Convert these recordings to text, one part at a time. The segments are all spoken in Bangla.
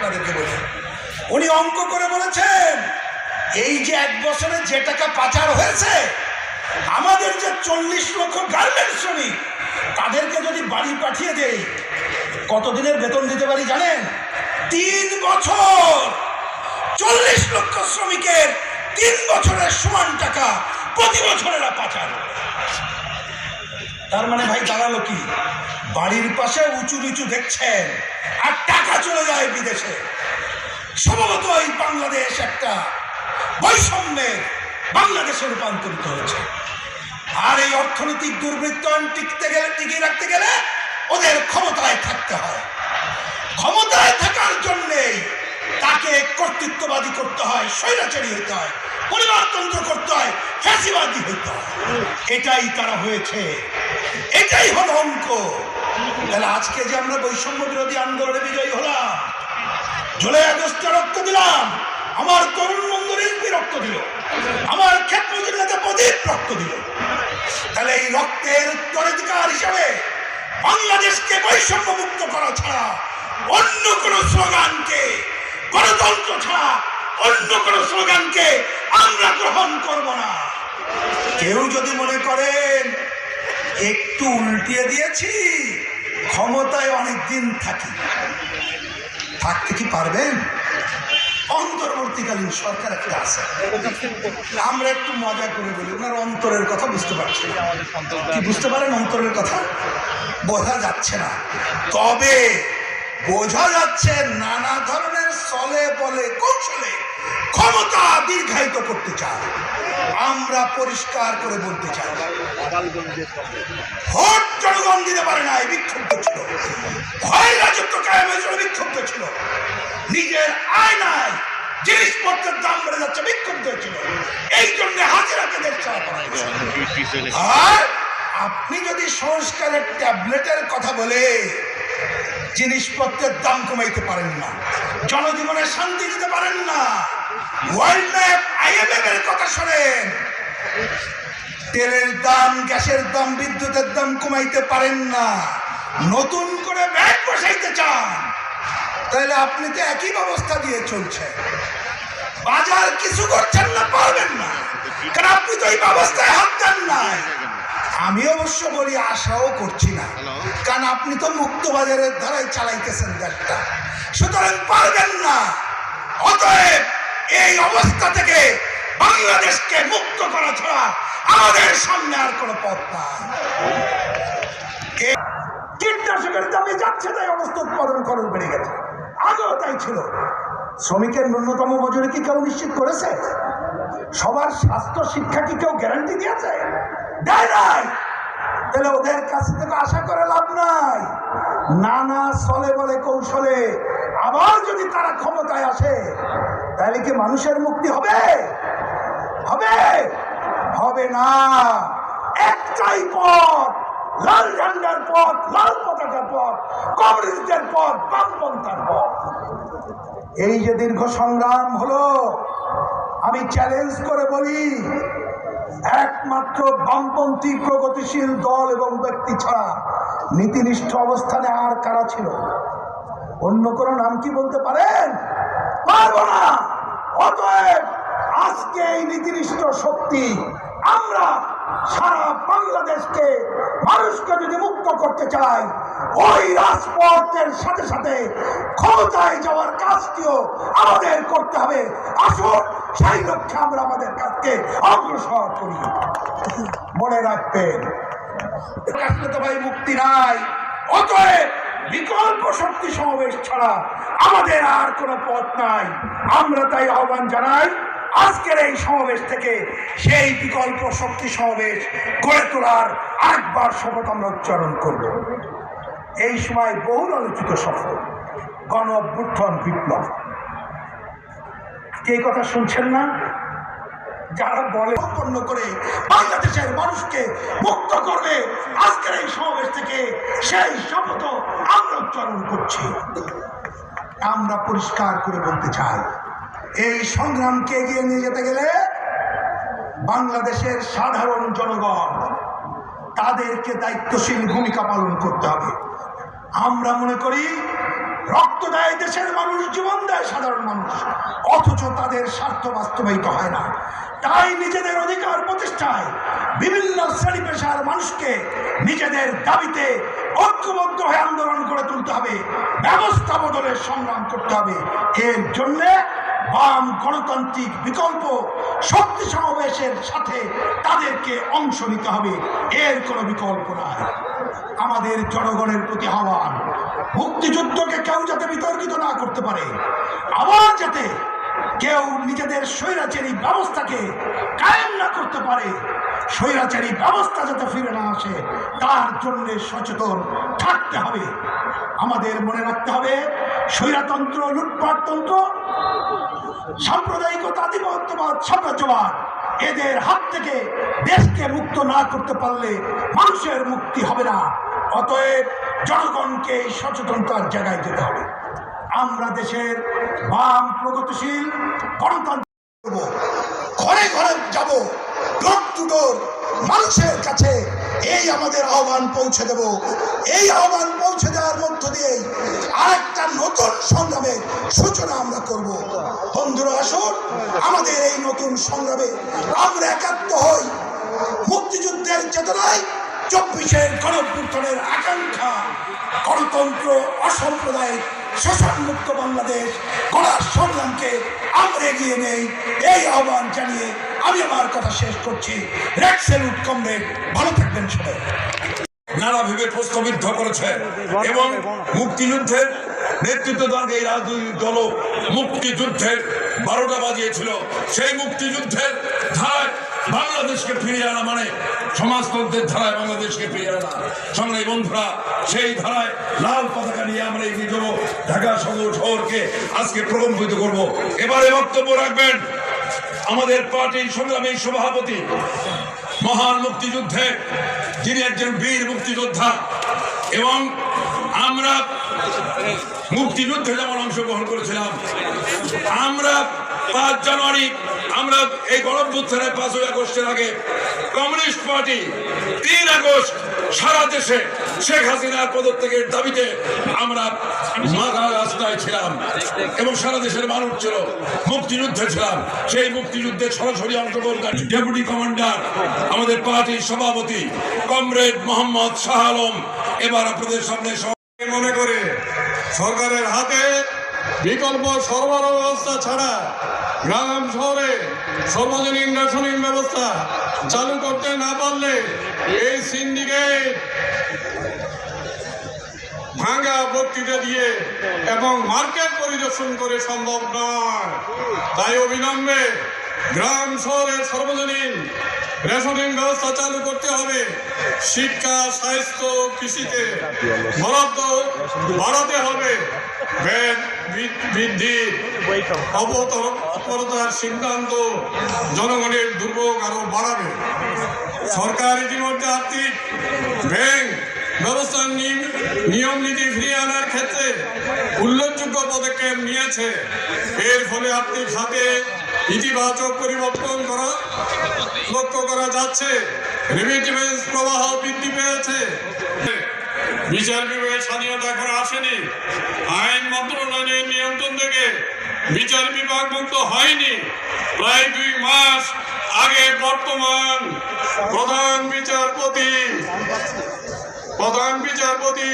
আপনাদেরকে বলি উনি অঙ্ক করে বলেছেন, এই যে এক বছরে যে টাকা পাচার হয়েছে, আমাদের যে চল্লিশ লক্ষ গার্মেন্টস শ্রমিক, তাদেরকে যদি বাড়ি পাঠিয়ে দেই, কতদিনের বেতন দিতে পারি জানেন? তিন বছর। চল্লিশ লক্ষ শ্রমিকের তিন বছরের সমান টাকা প্রতি বছর এরা পাচার। তার মানে ভাই দাঁড়াল কি? বাড়ির পাশে উঁচু নিচু দেখছেন আর টাকা চলে যায় বিদেশে। সম্ভবত এই বাংলাদেশ একটা বৈষম্যের বাংলাদেশে রূপান্তরিত হয়েছে। আর এই অর্থনৈতিক দুর্বৃত্তায়ন টিকতে গেলে, টিকিয়ে রাখতে গেলে ওদের ক্ষমতায় থাকতে হয়। ক্ষমতায় থাকার জন্যেই তাকে কর্তৃত্ববাদী করতে হয়, স্বৈরাচারী হইতে হয়। পরিবারতন্ত্র করতে হয়, ফ্যাসিবাদী হইতে হয়। এটাই তারা হয়েছে। এটাই হলো অঙ্ক। তাহলে আজকে যে আমরা বৈষম্য বিরোধী আন্দোলনে বিজয়ী হলাম, জুলাই আগস্টে রক্ত দিলাম, আমার তরুণ বন্ধু রিজভি রক্ত দিল, আমার ক্ষেত্র জেলাতে প্রদীপ রক্ত দিল। তাহলে এই রক্তের উত্তরাধিকার হিসাবে বাংলাদেশকে বৈষম্য মুক্ত করা ছাড়া অন্য কোন স্লোগানকে, গণতন্ত্র ছাড়া অন্য কোন স্লোগানকে আমরা গ্রহণ করব না। কেউ যদি মনে করেন, একটু উল্টিয়ে দিয়েছি, ক্ষমতায় অনেকদিন থাকি। থাকতে কি পারবেন? অন্তর্বর্তীকালীন সরকার একটা আছে। আমরা একটু মজা করে বলি, ওনার অন্তরের কথা বুঝতে পারছি কি বুঝতে পারেন অন্তরের কথা? বোঝা যাচ্ছে না। তবে বোঝা যাচ্ছে নানা ধরনের চলে বলে কৌশলে ক্ষমতা দীর্ঘায়িত করতে চায় আমরা পরিষ্কার করে বলতে চাই। ভোট জনগণ দিতে পারে নাই বিক্ষুব্ধ ছিল। ভয় রাজত্ব কায়েমের জন্য বিক্ষুব্ধ ছিল। নিজের আয়নায় জিনিসপত্রের দাম বেড়ে যাচ্ছে বিক্ষুব্ধ ছিল। এই জন্য হাজিরাকে দেশ চালা করা আর আপনি যদি সংস্কারের ট্যাবলেটের কথা বলে জিনিসপত্রের দাম কমাইতে পারেন না। জনজীবনে শান্তি দিতে পারেন না। এর কথা শোনেন। তেলের দাম, গ্যাসের দাম, বিদ্যুতের দাম কমাইতে পারেন না। নতুন করে ব্যাগ বসাইতে চান। তাহলে আপনি তো একই ব্যবস্থা দিয়ে চলছেন। বাজার কিছু করছেন না, পারবেন না। কারণ আপনি তো এই ব্যবস্থায় হাত দেন নাই। আমি অবশ্য বলি আশাও করছি না। কারণ আপনি তো মুক্ত বাজারের ধারায় চালাইতেছেন দেশটা সুতরাং পারবেন না। অতএব এই অবস্থা থেকে বাংলাদেশকে মুক্ত করা ছাড়া আমাদের সামনে আর কোনো পথ নাই। কীটনাশকের দামে যাচ্ছে তাই অবস্থা উৎপাদন খরচ বেড়ে গেছে। আগেও তাই ছিল। শ্রমিকের ন্যূনতম মজুরি কি কেউ নিশ্চিত করেছে? সবার স্বাস্থ্য শিক্ষা কি কেউ গ্যারান্টি দিয়েছে? দেয় নাই। তাহলে ওদের কাছ থেকে আশা করে লাভ নাই। নানা চলে বলে কৌশলে আবার যদি তারা ক্ষমতায় আসে, তাহলে কি মানুষের মুক্তি হবে? হবে। হবে না। একটাই পথ, লাল ঝান্ডার পথ, লাল পতাকার পথ কমিউনিস্টের পথ, বামপন্থার পথ। এই যে দীর্ঘ সংগ্রাম হলো আমি চ্যালেঞ্জ করে বলি, একমাত্র বামপন্থী প্রগতিশীল দল এবং ব্যক্তি ছাড়া নীতিনিষ্ঠ অবস্থানে আর কারা ছিল? অন্য কোনো নাম কি বলতে পারেন? পারব না! অতএব আজকে এই নীতিনিষ্ঠ শক্তি আমরা সারা বাংলাদেশকে মানুষকে যদি মুক্ত করতে চাই, ওই রাজপথের সাথে সাথে ক্ষমতায় যাওয়ার কাজটিও আমাদের করতে হবে। আসুন সেই লক্ষ্যে আমরা আমাদের কাজকে অগ্রসর করি। মনে রাখবেন ভাই মুক্তি নাই। অতএব বিকল্প শক্তি সমাবেশ ছাড়া আমাদের আর কোনো পথ নাই। আমরা তাই আহ্বান জানাই, আজকের এই সমাবেশ থেকে সেই বিকল্প শক্তি সমাবেশ গড়ে তোলার একবার শপথ আমরা উচ্চারণ করব। এই সময় বহুল আলোচিত সফল গণ অভ্যুত্থান বিপ্লব। কে কথা শুনছেন না? যারা বলে সম্পন্ন করে বাংলাদেশের মানুষকে মুক্ত করবে, আজকের এই সমাবেশ থেকে সেই শপথ আমরা উচ্চারণ করছি। আমরা পরিষ্কার করে বলতে চাই, এই সংগ্রামকে এগিয়ে নিয়ে যেতে গেলে বাংলাদেশের সাধারণ জনগণ তাদেরকে দায়িত্বশীল ভূমিকা পালন করতে হবে। আমরা মনে করি রক্ত দেয় দেশের মানুষ, জীবন দেয় সাধারণ মানুষ। অথচ তাদের স্বার্থ বাস্তবায়িত হয় না। তাই নিজেদের অধিকার প্রতিষ্ঠায় বিভিন্ন শ্রেণি পেশার মানুষকে নিজেদের দাবিতে ঐক্যবদ্ধ হয়ে আন্দোলন করে তুলতে হবে। ব্যবস্থা বদলের সংগ্রাম করতে হবে। এর জন্যে বাম গণতান্ত্রিক বিকল্প শক্তি সমাবেশের সাথে তাদেরকে অংশ নিতে হবে। এর কোনো বিকল্প নাই। আমাদের জনগণের প্রতি আহ্বান মুক্তিযুদ্ধকে কেউ যাতে বিতর্কিত না করতে পারে, আবার যাতে কেউ নিজেদের স্বৈরাচারী ব্যবস্থাকে কায়েম না করতে পারে, স্বৈরাচারী ব্যবস্থা যাতে ফিরে না আসে, তার জন্য সচেতন থাকতে হবে। আমাদের মনে রাখতে হবে, স্বৈরাতন্ত্র, লুটপাটতন্ত্র, সাম্প্রদায়িকতা, আধিপত্যবাদ, সাম্রাজ্যবাদ, এদের হাত থেকে দেশকে মুক্ত না করতে পারলে মানুষের মুক্তি হবে না। অতএব জনগণকে এই সচেতনতার জায়গায় যেতে হবে। আমরা দেশের বাম প্রগতিশীল গণতন্ত্র। ঘরে ঘরে যাব ডোর টু ডোর মানুষের কাছে। এই আমাদের আহ্বান পৌঁছে দেব। এই আহ্বান পৌঁছে দেওয়ার মধ্য দিয়ে আরেকটা নতুন সংগ্রামের সূচনা আমরা করব। বন্ধুরা, আসুন, আমাদের এই নতুন সংগ্রামে আমরা একাত্ম হই। মুক্তিযুদ্ধের চেতনায় চব্বিশের গণপুত্রের আকাঙ্ক্ষা, গণতন্ত্র অসাম্প্রদায়িক শোষণমুক্ত বাংলাদেশ গড়ার সংগ্রামকে আমরা এগিয়ে নেই, এই আহ্বান জানিয়ে আমি আমার কথা শেষ করছি। রেড কমরেড, ভালো থাকবেন সবাই। নানা ভেবে প্রশ্নবিদ্ধ করেছে এবং মুক্তিযুদ্ধের নেতৃত্ব দান এই রাজনৈতিক দল মুক্তিযুদ্ধের বারোটা বাজিয়েছিল। সেই মুক্তিযুদ্ধের ধারায় বাংলাদেশকে ফিরিয়ে আনা মানে সমাজতন্ত্রের ধারায় বাংলাদেশকে ফিরিয়ে আনা। সংগ্রামী বন্ধুরা, সেই ধারায় লাল পতাকা নিয়ে আমরা এগিয়ে যাব ঢাকা সদর শহরকে। আজকে প্রকম্পিত করব। এবারে বক্তব্য রাখবেন আমাদের পার্টির সংগ্রামী সভাপতি, মহান মুক্তিযুদ্ধে যিনি একজন বীর মুক্তিযোদ্ধা এবং আমরা মুক্তিযুদ্ধে যেমন অংশগ্রহণ করেছিলাম, আমরা পাঁচ জানুয়ারি, আমরা এই গণভ্যুত্থানের পাঁচই আগস্টের আগে কমিউনিস্ট পার্টি তিন আগস্ট সারা দেশে শেখ হাসিনার পদত্যাগের দাবিতে আমরা মাথা রাস্তায় ছিলাম এবং সারা দেশের মানুষ ছিল মুক্তিযুদ্ধে ছিলাম। সেই যুদ্ধে সরাসরি অংশগ্রহণকারী ডেপুটি কমান্ডার, আমাদের পার্টির সভাপতি কমরেড মোহাম্মদ শাহ আলম, এবার আপনাদের সামনে মনে করে সরকারের হাতে বিকল্প সরবরাহ ব্যবস্থা ছাড়া গ্রাম, শহরে সর্বজনীন রেশনিং ব্যবস্থা চালু করতে না পারলে এই সিন্ডিকেট ভাঙ্গা বক্তৃতা দিয়ে এবং মার্কেট পরিদর্শন করে সম্ভব নয়। তাই অবিলম্বে গ্রাম, শহরের সর্বজনীন রেশনিং ব্যবস্থা চালু করতে হবে। শিক্ষা, স্বাস্থ্য, কৃষিতে বরাদ্দ বাড়াতে হবে। বৃদ্ধি অবতরতার সিদ্ধান্ত জনগণের দুর্ভোগ আরও বাড়াবে। সরকার ইতিমধ্যে আর্থিক ব্যাংক ব্যবস্থার নিয়ম- নিয়ম নীতি ফিরিয়ে আনার ক্ষেত্রে উল্লেখযোগ্য পদক্ষেপ নিয়েছে। এর ফলে আর্থিক খাতে ইতিবাচক পরিবর্তন করা, লক্ষ্য করা যাচ্ছে। রেমিটেন্স প্রবাহ বৃদ্ধি পেয়েছে। বিচার বিভাগের স্বাধীনতা এখন আসেনি। আইন মন্ত্রণালয়ের নিয়ন্ত্রণ থেকে বিচার বিভাগ মুক্ত হয়নি। প্রায় দুই মাস আগে বর্তমান প্রধান বিচারপতি প্রধান বিচারপতি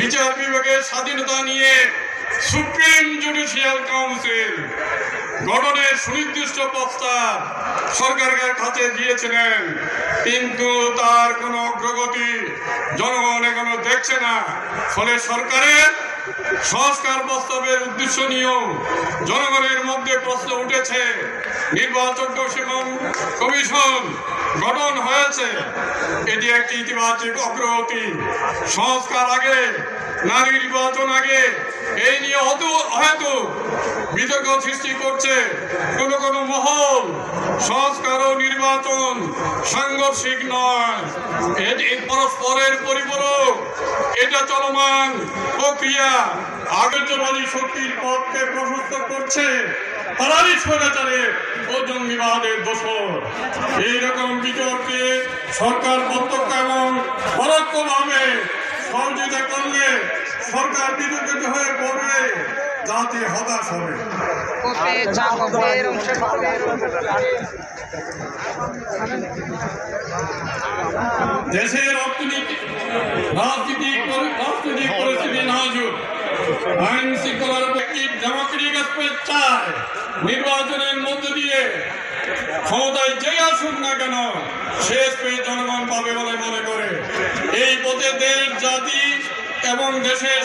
বিচার বিভাগের স্বাধীনতা নিয়ে সুপ্রিম জুডিশিয়াল কাউন্সিল গঠনের সুনির্দিষ্ট প্রস্তাব সরকারের কাছে দিয়েছিলেন, কিন্তু তার কোনো অগ্রগতি জনগণ এখনও দেখছে না। ফলে সরকারের সংস্কার প্রস্তাবের উদ্দেশ্য নিয়েও জনগণের মধ্যে প্রশ্ন উঠেছে। নির্বাচন কমিশন কমিশন গঠন হয়েছে। এটি একটি ইতিবাচক অগ্রগতি। সংস্কার আগে নারী নির্বাচন আগে। এই নিয়ে হয়তো হয়তো বিতর্ক সৃষ্টি করছে কোন কোন মহল। সংস্কার ও নির্বাচন সাংঘর্ষিক নয়। এটি পরস্পরের পরিপূরক। এটা চলমান প্রক্রিয়া। আবেদ্যবাদী শক্তির পথকে প্রশস্ত করছে এইরকম বিতর্কে সরকার প্রত্যক্ষ এবং পরোক্ষভাবে সহযোগিতা করলে সরকার বিদ্যুৎ হয়ে পড়বে জাতি হতাশ হবে। দেশের অর্থনীতি রাজনীতিক রাজনৈতিক পরিস্থিতি নাজুক। আইন শৃঙ্খলার ব্যক্তি ডেমোক্রেটিক চায় নির্বাচনের মধ্য দিয়ে ক্ষমতায় যে আসুক না কেন শেষ পেয়ে জনগণ পাবে বলে মনে করে। এই পথে দেশ জাতি এবং দেশের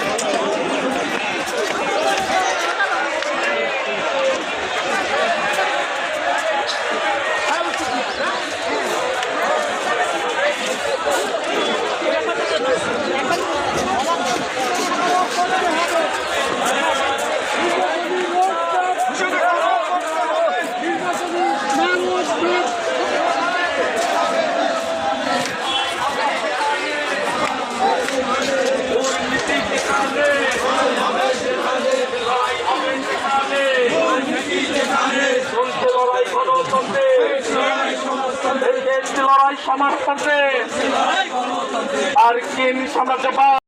চলছে লড়াই গণতন্ত্রে এই দেশটি লড়াই সমাজতন্ত্রে আর কি সাম্রাজ্যবাদ